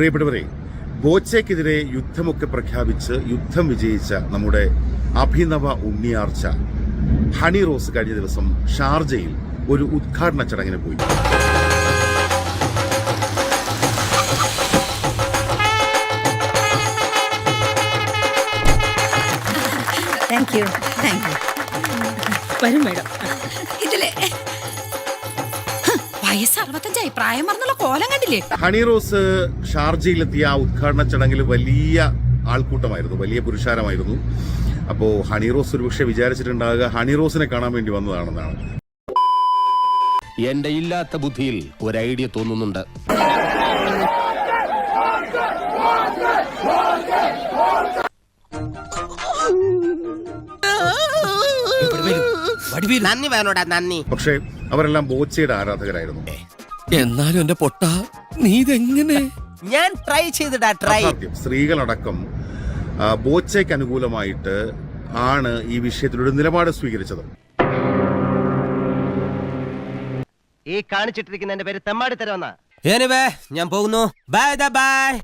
പ്രിയപ്പെട്ടവരെ ബോച്ചയ്ക്കെതിരെ യുദ്ധമൊക്കെ പ്രഖ്യാപിച്ച് യുദ്ധം വിജയിച്ച നമ്മുടെ അഭിനവ ഉണ്ണിയാർച്ച ഹണി റോസ് കഴിഞ്ഞ ദിവസം ഷാർജയിൽ ഒരു ഉദ്ഘാടന ചടങ്ങിന് പോയി. താങ്ക് യു താങ്ക് യു വരും മേഡം. വയസ്സ് അറുപത്തഞ്ചായി. പ്രായം മറന്നുള്ള കോലം കണ്ടില്ലേ? ഹണി റോസ് ഷാർജയിലെത്തിയ ആ ഉദ്ഘാടന ചടങ്ങിൽ വലിയ ആൾക്കൂട്ടമായിരുന്നു വലിയ പുരുഷാരമായിരുന്നു. അപ്പോ ഹണി റോസ് ഒരുപക്ഷെ വിചാരിച്ചിട്ടുണ്ടാകുക ഹണി റോസിനെ കാണാൻ വേണ്ടി വന്നതാണെന്നാണ്. എന്റെ ഇല്ലാത്ത ബുദ്ധിയിൽ ഒരു ഐഡിയ തോന്നുന്നുണ്ട് നന്ദി വേണോടാ നന്ദി. പക്ഷേ അവരെല്ലാം ബോച്ചയുടെ ആരാധകരായിരുന്നു. എന്നാലും എന്റെ പൊട്ട നീ ഇതെങ്ങനെ? ഞാൻ ട്രൈ ചെയ്തിടാ ട്രൈ അസാധ്യം. സ്ത്രീകളടക്കം ആ, ബോച്ചയ്ക്ക് അനുകൂലമായിട്ട് ആണ് ഈ വിഷയത്തിലൊരു നിലപാട് സ്വീകരിച്ചത്. ഈ കാണിച്ചിട്ടിരിക്കുന്ന എന്റെ പേര് തെമ്മാടി തരവന്ന ഞാൻ പോകുന്നു. Bye bye